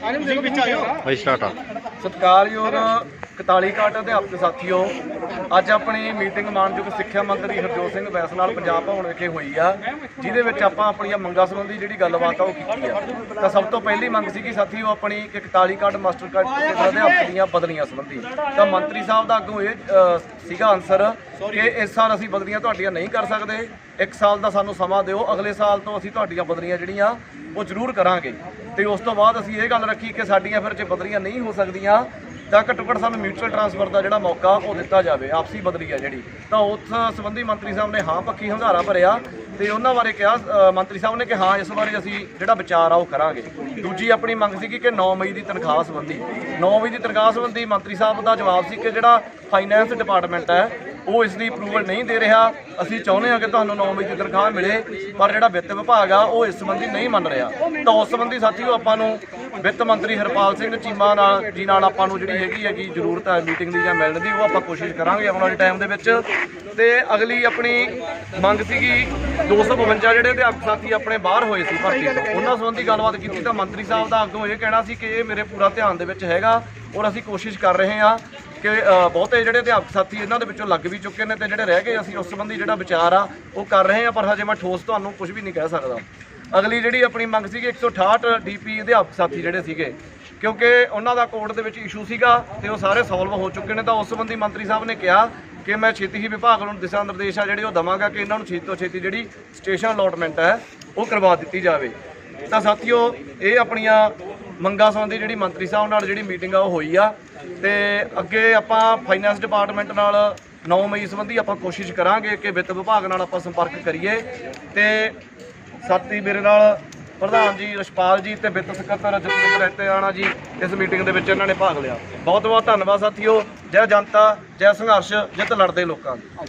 ਤੁਸੀਂ ਵਿੱਚ ਆਇਓ ਬਾਈ ਸਟਾਰਟ ਆ। ਸਤਿਕਾਰਯੋਗ 41 ਕਾਟ ਅਧਿਆਪਕ ਸਾਥੀਓ, ਅੱਜ ਆਪਣੀ ਮੀਟਿੰਗ ਮਾਨਯੋਗ ਸਿੱਖਿਆ ਮੰਤਰੀ ਹਰਜੋਤ ਸਿੰਘ ਵੈਸ ਨਾਲ ਪੰਜਾਬ ਭਵਨ ਵਿਖੇ ਹੋਈ ਆ, ਜਿਹਦੇ ਵਿੱਚ ਆਪਾਂ ਆਪਣੀਆਂ ਮੰਗਾਂ ਸੰਬੰਧੀ ਜਿਹੜੀ ਗੱਲਬਾਤ ਆ ਉਹ ਕੀਤੀ ਆ। ਤਾਂ ਸਭ ਤੋਂ ਪਹਿਲੀ ਮੰਗ ਸੀਗੀ ਕਿ ਸਾਥੀਓ ਆਪਣੀ ਕਿ 41 ਕਾਟ ਮਾਸਟਰ ਕਾਰਡ ਅਧਿਆਪਕ ਦੀਆਂ ਬਦਲੀਆਂ ਸੰਬੰਧੀ। ਤਾਂ ਮੰਤਰੀ ਸਾਹਿਬ ਦਾ ਅੱਗੋਂ ਇਹ ਸੀਗਾ ਆਨਸਰ ਕਿ ਇਸ ਸਾਲ ਅਸੀਂ ਬਦਲੀਆਂ ਤੁਹਾਡੀਆਂ ਨਹੀਂ ਕਰ ਸਕਦੇ, ਇੱਕ ਸਾਲ ਦਾ ਸਾਨੂੰ ਸਮਾਂ ਦਿਓ, ਅਗਲੇ ਸਾਲ ਤੋਂ ਅਸੀਂ ਤੁਹਾਡੀਆਂ ਬਦਲੀਆਂ ਜਿਹੜੀਆਂ, ਉਹ ਜ਼ਰੂਰ ਕਰਾਂਗੇ। ਤੇ ਉਸ ਤੋਂ ਬਾਅਦ ਅਸੀਂ ਇਹ ਗੱਲ ਰੱਖੀ ਕਿ ਸਾਡੀਆਂ ਫਿਰ ਜੇ ਬਦਲੀਆਂ ਨਹੀਂ ਹੋ ਸਕਦੀਆਂ ਤਾਂ ਘੱਟੋ ਘੱਟ ਸਾਨੂੰ ਮਿਊਚੁਅਲ ਟਰਾਂਸਫਰ ਦਾ ਜਿਹੜਾ ਮੌਕਾ ਉਹ ਦਿੱਤਾ ਜਾਵੇ, ਆਪਸੀ ਬਦਲੀ ਆ ਜਿਹੜੀ। ਤਾਂ ਉਸ ਸੰਬੰਧੀ ਮੰਤਰੀ ਸਾਹਿਬ ਨੇ ਹਾਂ ਪੱਕੀ ਹੰਗਾਰਾ ਭਰਿਆ ਤੇ ਉਹਨਾਂ ਬਾਰੇ ਕਿਹਾ ਮੰਤਰੀ ਸਾਹਿਬ ਨੇ ਕਿ ਹਾਂ ਇਸ ਬਾਰੇ ਅਸੀਂ ਜਿਹੜਾ ਵਿਚਾਰ ਆ ਉਹ ਕਰਾਂਗੇ। ਦੂਜੀ ਆਪਣੀ ਮੰਗ ਸੀ ਕਿ 9 ਮਈ ਦੀ ਤਨਖਾਹ ਸੰਬੰਧੀ। 9 ਮਈ ਦੀ ਤਨਖਾਹ ਸੰਬੰਧੀ ਮੰਤਰੀ ਸਾਹਿਬ ਦਾ ਜਵਾਬ ਸੀ ਕਿ ਜਿਹੜਾ ਫਾਈਨੈਂਸ ਡਿਪਾਰਟਮੈਂਟ ਹੈ, ਉਹ ਇਸ ਦੀ ਅਪਰੂਵਲ ਨਹੀਂ ਦੇ ਰਿਹਾ। ਅਸੀਂ ਚਾਹੁੰਦੇ ਹਾਂ ਕਿ ਤੁਹਾਨੂੰ 9 ਵਜੇ ਦੀ ਤਨਖਾਹ ਮਿਲੇ, ਪਰ ਜਿਹੜਾ ਵਿੱਤ ਵਿਭਾਗ ਆ, ਉਹ ਇਸ ਸੰਬੰਧੀ ਨਹੀਂ ਮੰਨ ਰਿਹਾ। ਤਾਂ ਉਸ ਸੰਬੰਧੀ ਸਾਥੀਓ ਆਪਾਂ ਨੂੰ ਵਿੱਤ ਮੰਤਰੀ ਹਰਪਾਲ ਸਿੰਘ ਚੀਮਾ ਨਾਲ ਜੀ ਨਾਲ ਆਪਾਂ ਨੂੰ ਜਿਹੜੀ ਹੈਗੀ ਹੈਗੀ ਜ਼ਰੂਰਤ ਹੈ ਮੀਟਿੰਗ ਦੀ ਜਾਂ ਮਿਲਣ ਦੀ, ਉਹ ਆਪਾਂ ਕੋਸ਼ਿਸ਼ ਕਰਾਂਗੇ ਆਉਣ ਵਾਲੇ ਟਾਈਮ ਦੇ ਵਿੱਚ। ਤੇ ਅਗਲੀ ਆਪਣੀ ਮੰਗ ਸੀਗੀ 252 ਜਿਹੜੇ ਅਧਿਆਪਕ ਸਾਥੀ ਆਪਣੇ ਬਾਹਰ ਹੋਏ ਸੀ ਭਰਤੀ ਤੋਂ, ਉਹਨਾਂ ਸੰਬੰਧੀ ਗੱਲਬਾਤ ਕੀਤੀ ਤਾਂ ਮੰਤਰੀ ਸਾਹਿਬ ਦਾ ਅੱਗੋਂ ਇਹ ਕਹਿਣਾ ਸੀ ਕਿ ਇਹ ਮੇਰੇ ਪੂਰਾ ਧਿਆਨ ਦੇ ਵਿੱਚ ਹੈਗਾ ਔਰ ਅਸੀਂ ਕੋਸ਼ਿਸ਼ ਕਰ ਰਹੇ ਹਾਂ ਕਿ ਬਹੁਤੇ ਜਿਹੜੇ ਅਧਿਆਪਕ ਸਾਥੀ ਇਹਨਾਂ ਦੇ ਵਿੱਚੋਂ ਲੱਗ ਵੀ ਚੁੱਕੇ ਨੇ ਤੇ ਜਿਹੜੇ ਰਹਿ ਗਏ ਅਸੀਂ ਉਸ ਸੰਬੰਧੀ ਜਿਹੜਾ ਵਿਚਾਰ ਆ ਉਹ ਕਰ ਰਹੇ ਹਾਂ, ਪਰ ਹਜੇ ਮੈਂ ਠੋਸ ਤੁਹਾਨੂੰ ਕੁਝ ਵੀ ਨਹੀਂ ਕਹਿ ਸਕਦਾ। ਅਗਲੀ ਜਿਹੜੀ ਆਪਣੀ ਮੰਗ ਸੀਗੀ 168 ਡੀਪੀ ਅਧਿਆਪਕ ਸਾਥੀ ਜਿਹੜੇ ਸੀਗੇ, ਕਿਉਂਕਿ ਉਹਨਾਂ ਦਾ ਕੋਰਟ ਦੇ ਵਿੱਚ ਇਸ਼ੂ ਸੀਗਾ ਤੇ ਉਹ ਸਾਰੇ ਸੋਲਵ ਹੋ ਚੁੱਕੇ ਨੇ ਤਾਂ ਉਸ ਸੰਬੰਧੀ ਮੰਤਰੀ ਸਾਹਿਬ ਨੇ ਕਿਹਾ ਕਿ ਮੈਂ ਛੇਤੀ ਹੀ ਵਿਭਾਗ ਨੂੰ ਦਿਸ਼ਾ ਨਿਰਦੇਸ਼ ਆ ਜਿਹੜੇ ਉਹ ਦਵਾਂਗਾ ਕਿ ਇਹਨਾਂ ਨੂੰ ਛੇਤੀ ਤੋਂ ਛੇਤੀ ਜਿਹੜੀ ਸਟੇਸ਼ਨ ਅਲਾਟਮੈਂਟ ਹੈ, ਉਹ ਕਰਵਾ ਦਿੱਤੀ ਜਾਵੇ। ਤਾਂ ਸਾਥੀਓ, ਇਹ ਆਪਣੀਆਂ ਮੰਗਾਂ ਸੰਬੰਧੀ ਜਿਹੜੀ ਮੰਤਰੀ ਸਾਹਿਬ ਨਾਲ ਜਿਹੜੀ ਮੀਟਿੰਗ ਆ, ਉਹ ਹੋਈ ਆ ਤੇ ਅੱਗੇ ਆਪਾਂ ਫਾਈਨੈਂਸ ਡਿਪਾਰਟਮੈਂਟ ਨਾਲ 9 ਮਈ ਸੰਬੰਧੀ ਆਪਾਂ ਕੋਸ਼ਿਸ਼ ਕਰਾਂਗੇ ਕਿ ਵਿੱਤ ਵਿਭਾਗ ਨਾਲ ਆਪਾਂ ਸੰਪਰਕ ਕਰੀਏ ਤੇ ਸਾਥੀ ਮੇਰੇ ਨਾਲ ਪ੍ਰਧਾਨ ਜੀ ਰਸ਼ਪਾਲ ਜੀ ਤੇ ਵਿੱਤ ਸਕੱਤਰ ਜਸਵਿੰਦਰ ਰਹਿਤੇਆਣਾ ਜੀ, ਇਸ ਮੀਟਿੰਗ ਦੇ ਵਿੱਚ ਇਹਨਾਂ ਨੇ ਭਾਗ ਲਿਆ। ਬਹੁਤ ਬਹੁਤ ਧੰਨਵਾਦ ਸਾਥੀਓ। ਜੈ ਜਨਤਾ, ਜੈ ਸੰਘਰਸ਼, ਜਿੱਤ ਲੜਦੇ ਲੋਕਾਂ ਦੀ।